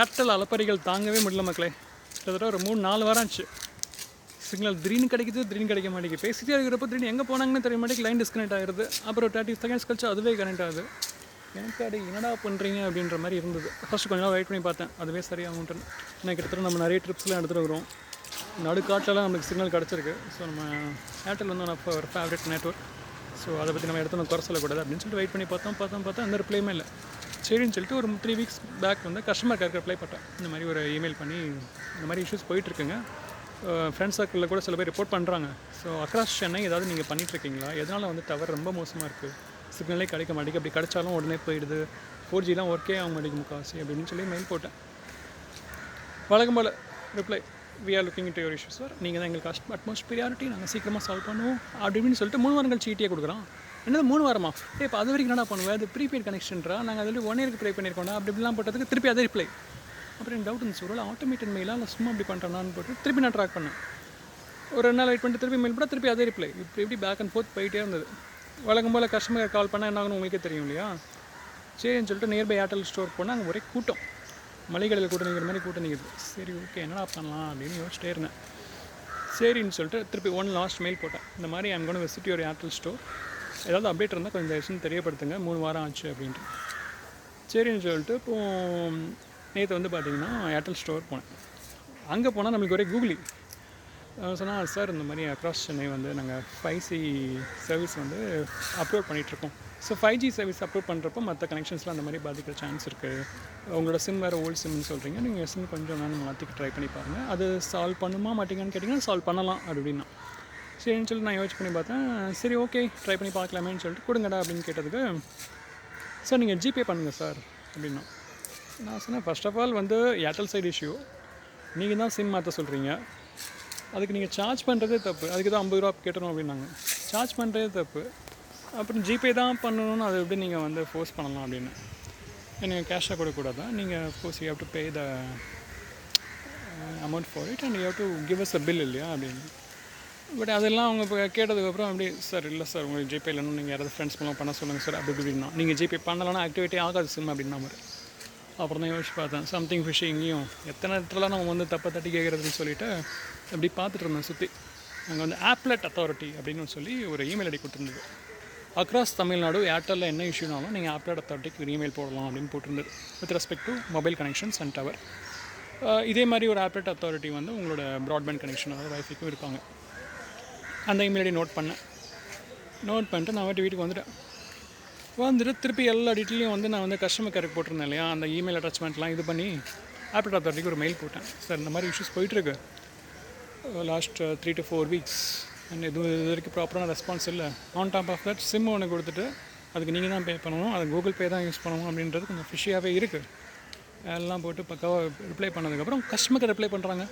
Airtel அலப்பறைகள் தாங்கவே முடியல மக்களே. கிட்டத்தட்ட ஒரு மூணு நாலு வாரம் ஆச்சு. சிக்னல் திடீர்னு கிடைக்குது திடீர்னு கிடைக்க மாட்டேங்குது. பேசிட்டே இருக்கிறப்ப திடீர்னு எங்கே போனாங்கன்னு தெரிய மாட்டேங்குது லைன் டிஸ்கனெக்ட் ஆகிருது அப்புறம் தேர்ட்டி செகண்ட்ஸ் கழிச்சு அதுவே கனெக்ட் ஆகுது. எனக்கு அடி என்னடா பண்ணுறீங்க அப்படின்ற மாதிரி இருந்தது. ஃபஸ்ட்டு கொஞ்ச நாள் வெயிட் பண்ணி பார்த்தேன். அதுவே சரியாகும்ட்டு ஏன்னா கிட்டத்தட்ட நம்ம நிறைய ட்ரிப்ஸ்லாம் எடுத்துகிட்டு வரோம் நடுக்காட்டிலலாம் நம்மளுக்கு சிக்னல் கிடச்சிருக்கு. ஸோ நம்ம ஏர்டெல் வந்து நம்ம ஒரு ஃபேவரட் நெட்ஒர்க் ஸோ அதை பற்றி நம்ம எடுத்து குறை சொல்லக்கூடாது. அப்படின்னு சொல்லிட்டு வெயிட் பண்ணி பார்த்தோம் பார்த்தோம் பார்த்தா அந்த ரிப்ளைமே இல்லை. சரின்னு சொல்லிட்டு ஒரு த்ரீ வீக்ஸ் பேக் வந்து கஸ்டமர் கேருக்கு ரிப்ளை பண்ணேன் இந்த மாதிரி ஒரு இமெயில் பண்ணி இந்த மாதிரி இஷ்யூஸ் போயிட்டுருக்குங்க ஃப்ரெண்ட்ஸ் சர்க்கிளில் கூட சில பேர் ரிப்போர்ட் பண்ணுறாங்க ஸோ அக்ராஸ் சென்னை ஏதாவது நீங்கள் பண்ணிகிட்ருக்கீங்களா எதனால் வந்து டவர் ரொம்ப மோசமாக இருக்குது சிக்னலே கிடைக்க மாட்டேங்குது. அப்படி கிடைச்சாலும் உடனே போயிடுது. ஃபோர் ஜிலாம் ஒர்க்கே ஆக மாட்டேங்குது முக்காசி அப்படின்னு சொல்லி மெயில் போட்டேன். வழக்கம் போல் reply we are looking into your issue sir நீங்கள் தான் எங்களுக்கு அஸ்ட் அட்மோஸ்ட் ப்ரியாரிட்டி நாங்கள் சீக்கிரமாக சால்வ் பண்ணுவோம். அப்படி இப்படின்னு சொல்லிட்டு மூணு வாரங்கள் சீட்டியே கொடுக்குறோம் என்னது மூணு வாரமா? ஏ இப்போ அது வரைக்கும் என்னடா பண்ணுவேன் அது ப்ரீபெய்ட் கனெக்ஷன்றா நாங்கள் அதில் ஒன் இயருக்கு ப்ளே பண்ணியிருக்கோம் அப்படி இப்படிலாம் போட்டதுக்கு திருப்பி அதே ரிப்ளை அப்புறம் எனக்கு டவுட் இருந்துச்சு. ஒரு ஆட்டோமேட்டட் மெயிலாக இல்லை சும்மா அப்படி பண்ணுறான்னு போட்டு திருப்பி நான் ட்ராக் பண்ணேன். ஒரு ரெண்டு நாள் வெயிட் பண்ணிட்டு திருப்பி மெயில் போட்டால் திருப்பி அதே ரிப்ளை இப்படி இப்படி பேக் அண்ட் ஃபோர்த் போயிட்டே இருந்தது. வழக்கம் போல் கஸ்டமர் கால் பண்ணால் என்ன ஆகணும் உங்களுக்கே தெரியும் இல்லையா? சரின்னு சொல்லிட்டு நியர்பை ஏர்டெல் ஸ்டோர் போனால் அங்கே ஒரே கூட்டம். மலைகளில் கூட்டம் நிற்கிற மாதிரி கூட்டம் சரி ஓகே என்னடா பண்ணலாம் அப்படின்னு யோசிச்சிட்டே இருந்தேன். சரின்னு சொல்லிட்டு திருப்பி ஒன் லாஸ்ட் மெயில் போட்டேன். இந்த மாதிரி I'm gonna visit your Airtel store ஏதாவது அப்டேட் இருந்தால் கொஞ்சம் தயவுசெய்து தெரியப்படுத்துங்க. மூணு வாரம் ஆச்சு அப்படின்ட்டு. சரின்னு சொல்லிட்டு இப்போ நேற்று வந்து பார்த்தீங்கன்னா ஏர்டெல் ஸ்டோர் போனேன். அங்கே போனால் நம்மளுக்கு ஒரே கூகுளி சொன்னால் சார் இந்த மாதிரி அக்ராஸ் சென்னை வந்து நாங்கள் ஃபைவ் சி சர்வீஸ் வந்து அப்லோட் பண்ணிகிட்ருக்கோம் so five G service upload பண்ணுறப்போ மற்ற கனெக்ஷன்ஸ்லாம் அந்த மாதிரி பாதிக்கிற சான்ஸ் இருக்குது உங்களோட சிம் வேறு ஓல்டு சிம்னு சொல்கிறீங்க நீங்கள் சிம் கொஞ்சம் வேணும் மாற்றிக்க ட்ரை பண்ணி பாருங்கள் அது சால்வ் பண்ணுமா மாட்டீங்கன்னு கேட்டிங்கன்னா சால்வ் பண்ணலாம் அப்படின்னா. சரின்னு சொல்லி நான் யோசிச்சு பண்ணி பார்த்தேன். சரி ஓகே ட்ரை பண்ணி பார்க்கலாமேன்னு சொல்லிட்டு கொடுங்கடா அப்படின்னு கேட்டதுக்கு சார் நீங்கள் ஜிபே பண்ணுங்கள் சார் அப்படின்னா. நான் சொன்னேன் ஃபர்ஸ்ட் ஆஃப் ஆல் வந்து ஏர்டெல் சைடு இஷ்யூ நீங்கள் தான் சிம் மாற்ற சொல்கிறீங்க அதுக்கு நீங்கள் சார்ஜ் பண்ணுறதே தப்பு. அதுக்கு தான் ஐம்பது ரூபா கேட்டணும் அப்படின்னாங்க. சார்ஜ் பண்ணுறதே தப்பு. அப்புறம் ஜிபே தான் பண்ணணும்னு அதை எப்படி நீங்கள் வந்து ஃபோர்ஸ் பண்ணலாம் அப்படின்னு? நீங்கள் கேஷாக கொடுக்கக்கூடாதா? நீங்கள் force you have to pay the amount for it and you have to give us a bill இல்லையா அப்படின்னு. பட் அதெல்லாம் அவங்க இப்போ கேட்டதுக்கப்புறம் அப்படி சார் இல்லை சார் உங்களுக்கு ஜிபே இல்லைன்னு நீங்கள் யாராவது ஃப்ரெண்ட்ஸ் மூலம் பண்ண சொல்லுங்கள் சார் அப்படி இப்படின்னா நீங்கள் ஜிபே பண்ணலன்னா ஆக்டிவிட்டி ஆகாது சிம் அப்படின்னா மாதிரி. அப்புறம் தான் யோசிச்சு பார்த்தேன். சம்திங் ஃபிஷ் இங்கேயும் எத்தனை இடத்துல நம்ம வந்து தப்பை தட்டி கேட்குறதுன்னு சொல்லிட்டு அப்படி பார்த்துட்டு இருந்தேன் சுற்றி அங்கே வந்து ஆப்லெட் அத்தாரிட்டி அப்படின்னு சொல்லி ஒரு இமெயில் ஐடி கொடுத்துருந்தது. அக்ராஸ் தமிழ்நாடு ஏர்டெல்லில் என்ன இஷ்யூனாலும் நீங்கள் ஆப்லெட் அத்தாரிட்டிக்கு ஒரு இமெயில் போடலாம் அப்படின்னு போட்டிருந்தது. With respect to mobile connections and tower இதே மாதிரி ஒரு ஆப்லெட் அத்தாரிட்டி வந்து உங்களோட ப்ராட்பேண்ட் கனெக்ஷன் அதாவது வைஃபைக்கும் இருப்பாங்க அந்த இமெயில் ஐடி நோட் பண்ணேன். நோட் பண்ணிட்டு நான் வந்துட்டு வீட்டுக்கு வந்துட்டேன். வந்துட்டு திருப்பி எல்லா டீட்டெயிலையும் வந்து நான் வந்து கஸ்டமர் கேருக்கு போட்டிருந்தேன் இல்லையா? அந்த இமெயில் அட்டாச்மெண்ட்லாம் இது பண்ணி ஆப்பிள் அத்தாரிட்டிக்கு ஒரு மெயில் போட்டேன். சார் இந்த மாதிரி இஷ்யூஸ் போயிட்டுருக்கு. Last three to four weeks and எதுவும் இது வரைக்கும் ப்ராப்பரான ரெஸ்பான்ஸ் இல்லை. On top of that sim ஒன்று கொடுத்துட்டு அதுக்கு நீங்கள் தான் பே பண்ணணும். அது கூகுள் பே தான் யூஸ் பண்ணணும் அப்படின்றது கொஞ்சம் ஃபிஷியாகவே இருக்குது எல்லாம் போட்டு பக்காவாக ரிப்ளை பண்ணதுக்கப்புறம் கஸ்டமருக்கு ரிப்ளை பண்ணுறாங்க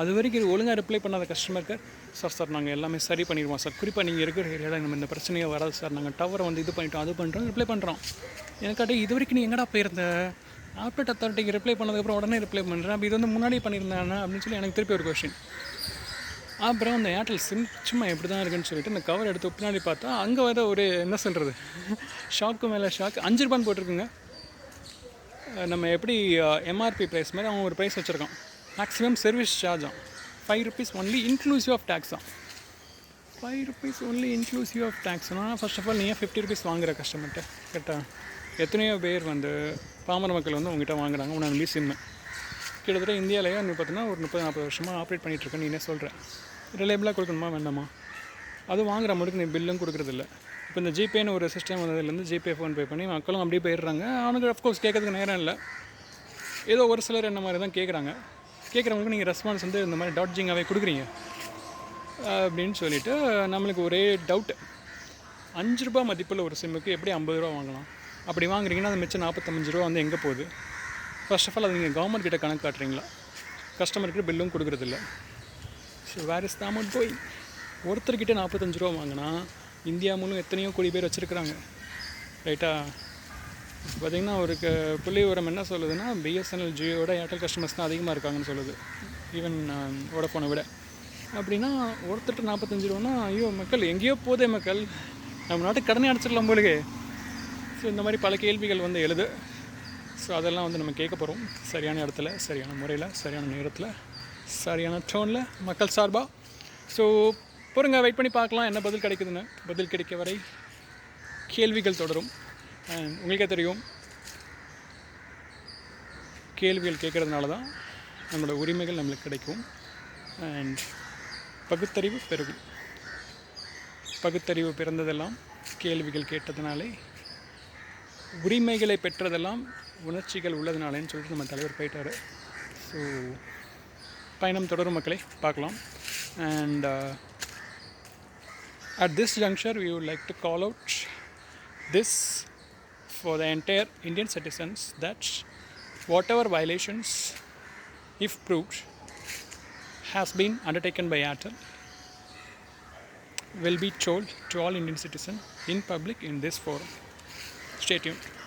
அது வரைக்கும் இது ஒழுங்காக ரிப்ளை பண்ணாத கஸ்டமருக்கு சார் சார் நாங்கள் எல்லாமே சரி பண்ணிடுவோம் சார் குறிப்பாக நீங்கள் இருக்கிற ஏரியாவில் நம்ம இந்த பிரச்சனையே வராது சார் நாங்கள் டவரை வந்து இது பண்ணிட்டோம் அது பண்ணுறோம் ரிப்ளை பண்ணுறோம் எனக்காட்டி இது வரைக்கும் நீ எங்கடா போயிருந்த? ஆப்டேட் அத்தாரிட்டிக்கு ரிப்ளை பண்ணதுக்கப்புறம் உடனே ரிப்ளை பண்ணுறேன் அப்போ இது வந்து முன்னாடி பண்ணியிருந்தானே? அப்படின்னு சொல்லி எனக்கு திருப்பி ஒரு கொஷின் அப்புறம் அந்த ஏர்டெல் சிம் சும்மா எப்படி தான் இருக்குன்னு சொல்லிட்டு இந்த கவர் எடுத்து பின்னாடி பார்த்தா அங்கே வர ஒரு என்ன சொல்கிறது ஷாக்கு மேலே ஷாக் அஞ்சு ரூபான்னு போட்டிருக்குங்க. நம்ம எப்படி எம்ஆர்பி ப்ரைஸ் மாதிரி அவன் ஒரு ப்ரைஸ் வச்சுருக்கான். Maximum service charge five rupees only inclusive of tax தான் five rupees only inclusive of டேக்ஸ்னா first of all நீங்கள் ஃபிஃப்டி ருபீஸ் வாங்குற கஸ்டமர்கிட்ட கரெக்டாக எத்தனையோ பேர் வந்து பாமர மக்கள் வந்து உங்ககிட்ட வாங்குறாங்க. உனக்கு நம்பி சிம்மு கிட்டத்தட்ட இந்தியாவிலேயே வந்து பார்த்தீங்கன்னா ஒரு முப்பது நாற்பது வருஷமாக ஆப்ரேட் பண்ணிகிட்ருக்கேன்னு நீ என்ன சொல்கிறேன் ரிலேபிளாக கொடுக்கணுமா வேண்டாமா? அது வாங்குற மட்டும் நீ பில்லும் கொடுக்குறதில்ல. இப்போ இந்த ஜிபேன்னு ஒரு சிஸ்டம் வந்ததுலேருந்து ஜிபே ஃபோன் பே பண்ணி மக்களும் அப்படியே போயிடுறாங்க. அவனுக்கு அஃப்கோர்ஸ் கேட்கறதுக்கு நேரம் இல்லை. ஏதோ ஒரு சிலர் என்ன மாதிரி தான் கேட்குறாங்க கேட்குறவங்களுக்கு நீங்கள் ரெஸ்பான்ஸ் வந்து இந்த மாதிரி டாட்ஜிங்காகவே கொடுக்குறீங்க. அப்படின்னு சொல்லிட்டு நம்மளுக்கு ஒரே டவுட்டு அஞ்சு ரூபா மதிப்புள்ள ஒரு சிம்முக்கு எப்படி ஐம்பது ரூபா வாங்கலாம்? அப்படி வாங்குறீங்கன்னா அது மிச்சம் நாற்பத்தஞ்சு ரூபா வந்து எங்கே போகுது? ஃபர்ஸ்ட் ஆஃப் ஆல் அது நீங்கள் கவர்மெண்ட் கிட்ட கணக்கு காட்டுறீங்களா? கஸ்டமருக்கு பில்லும் கொடுக்குறதில்ல. So where is the amount போய் ஒருத்தர்கிட்ட நாற்பத்தஞ்சு ரூபா வாங்கினா இந்தியா மூலம் எத்தனையோ கோடி பேர் வச்சுருக்குறாங்க. ரைட்டாக பார்த்திங்கன்னா ஒரு க புள்ளி உரம் என்ன சொல்லுதுன்னா பிஎஸ்என்எல் ஜியோட ஏர்டெல் கஸ்டமர்ஸ் தான் அதிகமாக இருக்காங்கன்னு சொல்லுது. ஈவன் வோடஃபோனை um, விட. அப்படின்னா ஒருத்தர்கிட்ட நாற்பத்தஞ்சு ரூபான்னா ஐயோ மக்கள் எங்கேயோ போதே மக்கள். நம்ம நாட்டுக்கு கடனே அடைச்சிடலாம் போலுಗೆ ஸோ இந்த மாதிரி பல கேள்விகள் வந்து எழுது. ஸோ அதெல்லாம் வந்து நம்ம கேட்க போகிறோம் சரியான இடத்துல சரியான முறையில் சரியான நேரத்தில் சரியான டோனில் மக்கள் சார்பாக ஸோ பொறுங்க வெயிட் பண்ணி பார்க்கலாம் என்ன பதில் கிடைக்குதுன்னு. பதில் கிடைக்க வரை கேள்விகள் தொடரும். உங்களுக்கே தெரியும். கேள்விகள் கேட்குறதுனால தான் நம்மளோட உரிமைகள் நம்மளுக்கு கிடைக்கும். அண்ட் பகுத்தறிவு பெருகும். பகுத்தறிவு பிறந்ததெல்லாம் கேள்விகள் கேட்டதுனாலே உரிமைகளை பெற்றதெல்லாம் உணர்ச்சிகள் உள்ளதுனாலேன்னு சொல்லிட்டு நம்ம தலைவர் போயிட்டார். ஸோ பயணம் தொடரும் மக்களை பார்க்கலாம். And at this juncture we would like to call out this for the entire Indian citizens that whatever violations, if proved, has been undertaken by Airtel will be told to all Indian citizens in public in this forum. Stay tuned.